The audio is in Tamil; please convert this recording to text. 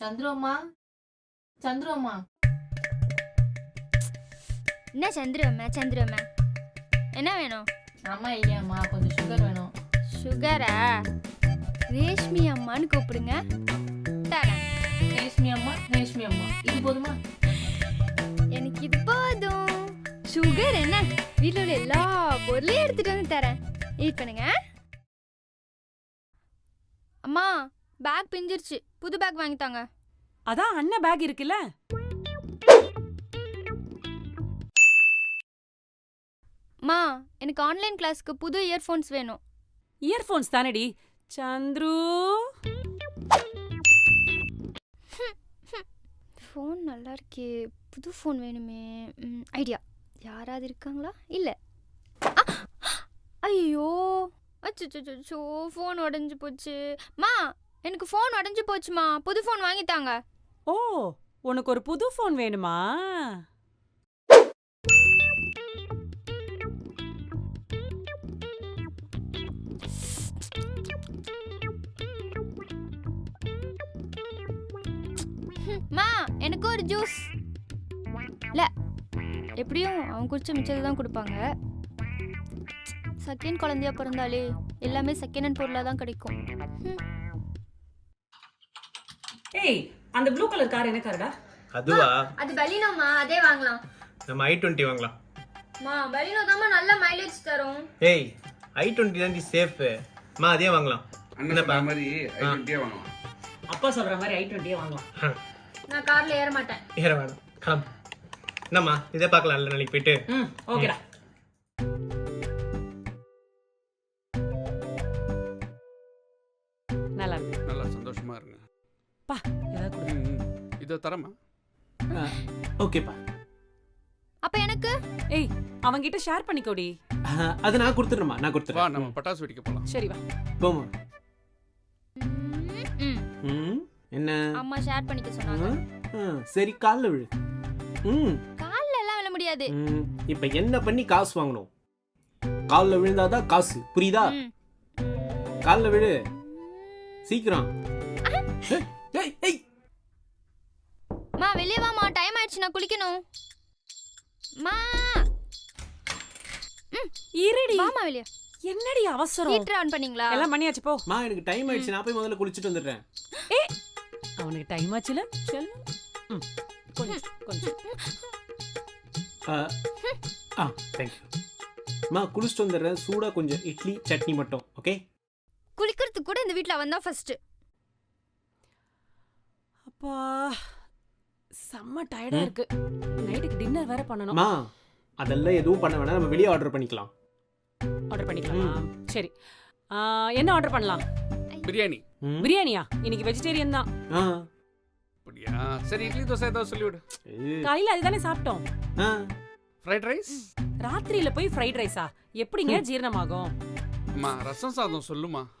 சந்துருவம்மா சந்துருவம்மா என்ன சந்திரம்மா சந்திரம்மா என்ன வேணும்? அம்மா இல்லையாம்மா கொஞ்சம் சுகர் வேணும். சுகரா ரேஷ்மி அம்மான்னு கூப்பிடுங்க. தரேன். ரேஷ்மி அம்மா ரேஷ்மி அம்மா. இது போதுமா? எனக்கு இது போதும். சுகர் என்ன? வீட்டில் உள்ள எல்லா பொருளையும் எடுத்துட்டு வந்து தரேன். வெயிட் பண்ணுங்க. அம்மா பேக் பிஞ்சிருச்சு. புது பேக் வாங்கி தாங்க அதான் அண்ணன் பேக் இருக்குல்ல? அம்மா எனக்கு ஆன்லைன் கிளாஸ்க்கு புது இயர்ஃபோன்ஸ் வேணும். இயர்ஃபோன்ஸ் தானடி. சந்துரு. ஃபோன் நல்லா இருக்கே. புது ஃபோன் வேணுமே. ஐடியா யாராவது இருக்காங்களா? இல்லை. ஐயோ அச்சோ ஃபோன் உடஞ்சி போச்சு. மா எனக்கு ஃபோன் உடஞ்சி போச்சுமா. புது ஃபோன் வாங்கி தாங்க ஓ உனக்கு ஒரு புது ஃபோன் வேணுமா? மா எனக்கு ஒரு ஜூஸ் இல்லை எப்படியும் அவன் குடிச்ச மிச்சத்தை தான் கொடுப்பாங்க. செகண்ட் குழந்தையா பிறந்தாலே எல்லாமே செகண்ட் ஹேண்ட் பொருளாக தான் கிடைக்கும். ஏய் அந்த ப்ளூ கலர் கார் என்ன காருடா அதுவா? அது பலினோமா அதே வாங்கலாம். நம்ம ஐ டுவெண்ட்டி வாங்கலாம். மா பலினோ தாம்மா நல்ல மைலேஜ் தரும். ஏய் ஐ டுவெண்ட்டி தான் சேஃப் மா அதே வாங்கலாம். அண்ணன் மாதிரி ஐடென்டிட்டியே வாங்கலாம். அப்பா சொல்ற மாதிரி ஐ டுவெண்ட்டியே வாங்கலாம். நான் கார்ல ஏற மாட்டேன். ஏற வேணாம். கிளம்பு என்னம்மா இதே பார்க்கலாம்ல நாளைக்கு போயிட்டு. ம் ஓகேடா. நல்லா இருக்கு நல்லா சந்தோஷமா இருங்க. பா ஏதாவது கொடு. இதோ தரமா ஓகேப்பா அப்ப எனக்கு? ஏய் அவன்கிட்ட ஷேர் பண்ணிக்கோடி. அது நான் கொடுத்துட்றேம்மா நான் வா கொடுத்துறேன் நம்ம பட்டாசு வெடிக்க போலாம். சரி வா. போமா ம், ம். ம் என்ன? அம்மா ஷேர் பண்ணிக்க சொன்னாங்க. ம், ம், சரி கால்ல விழு. ம். கால்ல எல்லாம் விழ முடியாது. ம், இப்ப என்ன பண்ணி காசு வாங்கணும்? கால்ல விழுந்தாதான் காசு புரியுதா? ம். கால்ல விழு. சீக்கிரம். மா வெளியே வாமா டைம் ஆயிடுச்சு நான் குளிக்கணும். மா. இருடி. வாமா வெளியே. என்னடி அவசரம்? ஹீட்டர் ஆன் பண்ணீங்களா? எல்லாம் பண்ணியாச்சு போ. மா எனக்கு டைம் ஆயிடுச்சு. நான் போய் முதல்ல குளிச்சுட்டு வந்துடுறேன். ஏய் அவனுக்கு டைம் ஆச்சுல செல் ம், கொஞ்சம் கொஞ்சம். ஆ தேங்க்யூ மா குளிச்சுட்டு வந்துடுறேன். சூடா கொஞ்சம் இட்லி சட்னி மட்டும் ஓகே குளிக்கிறதுக்கு கூட இந்த வீட்ல வந்தா ஃபர்ஸ்ட் அப்பா செம்ம டயர்டா இருக்கு. நைட்டுக்கு டின்னர் வேற பண்ணணும். மா அதெல்லாம் எதுவும் பண்ண வேணாம். நம்ம வெளியே ஆர்டர் பண்ணிக்கலாம். ஆர்டர் பண்ணிக்கலாமா? சரி. ஆ, என்ன ஆர்டர் பண்ணலாம்? பிரியாணி? பிரியாணியா? இன்னைக்கு வெஜிடேரியன் தான். ஆ. அப்படியா? சரி இட்லி தோசை ஏதாவது சொல்லிவிடு. ஏய், காலையில அதுதானே சாப்பிட்டோம். ஆ. ஃப்ரைட் ரைஸ் ராத்திரியில போய் ஃப்ரைட் ரைஸா எப்படிங்க ஜீரணமாகும்? அம்மா ரசம் சாதம் சொல்லுமா?